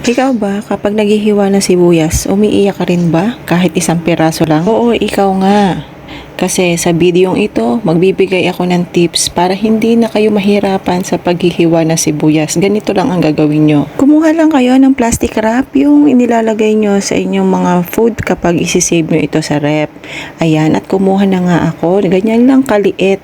Ikaw ba, kapag naghihiwa ng sibuyas, umiiyak ka rin ba? Kahit isang piraso lang? Oo, ikaw nga. Kasi sa videong ito, magbibigay ako ng tips para hindi na kayo mahirapan sa paghihiwa ng sibuyas. Ganito lang ang gagawin nyo. Kumuha lang kayo ng plastic wrap, yung inilalagay nyo sa inyong mga food kapag isisave nyo ito sa rep. Ayan, at kumuha na nga ako. Ganyan lang kaliit.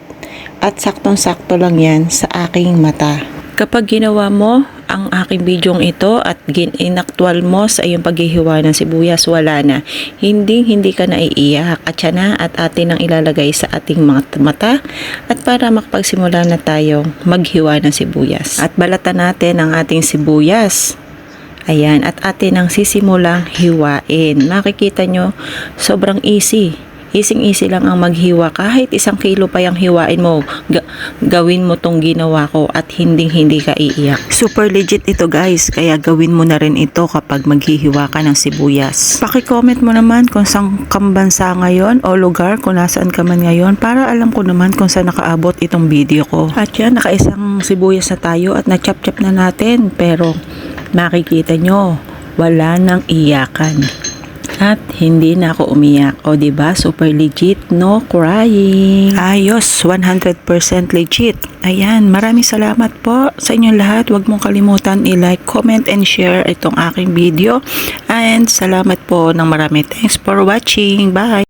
At saktong-sakto lang yan sa aking mata. Kapag ginawa mo ang aking bidyong ito at gin inaktwal mo sa iyong paghihiwa ng sibuyas, wala na. Hindi, hindi ka naiiyak. At siya na at atin ang ilalagay sa ating mga mata at para makapagsimula na tayo maghiwa ng sibuyas. At balatan natin ang ating sibuyas. Ayan, at atin ang sisimulang hiwain. Makikita nyo, sobrang easy. Easy easy lang ang maghiwa. Kahit isang kilo pa yung hiwain mo, ga- gawin mo tong ginawa ko at hindi hindi ka iiyak. Super legit ito guys, kaya gawin mo na rin ito kapag maghihiwa ka ng sibuyas. Paki-comment mo naman kung saan kang bansa ngayon o lugar kung nasaan ka man ngayon para alam ko naman kung saan nakaabot itong video ko. At yan, nakaisang sibuyas na tayo at na-chop-chop na natin pero makikita nyo, wala nang iyakan. At hindi na ako umiyak. O, ba Super legit, no crying. Ayos, 100% legit. Ayan, maraming salamat po sa inyong lahat. Huwag mong kalimutan i-like, comment, and share itong aking video. And salamat po ng marami. Thanks for watching. Bye!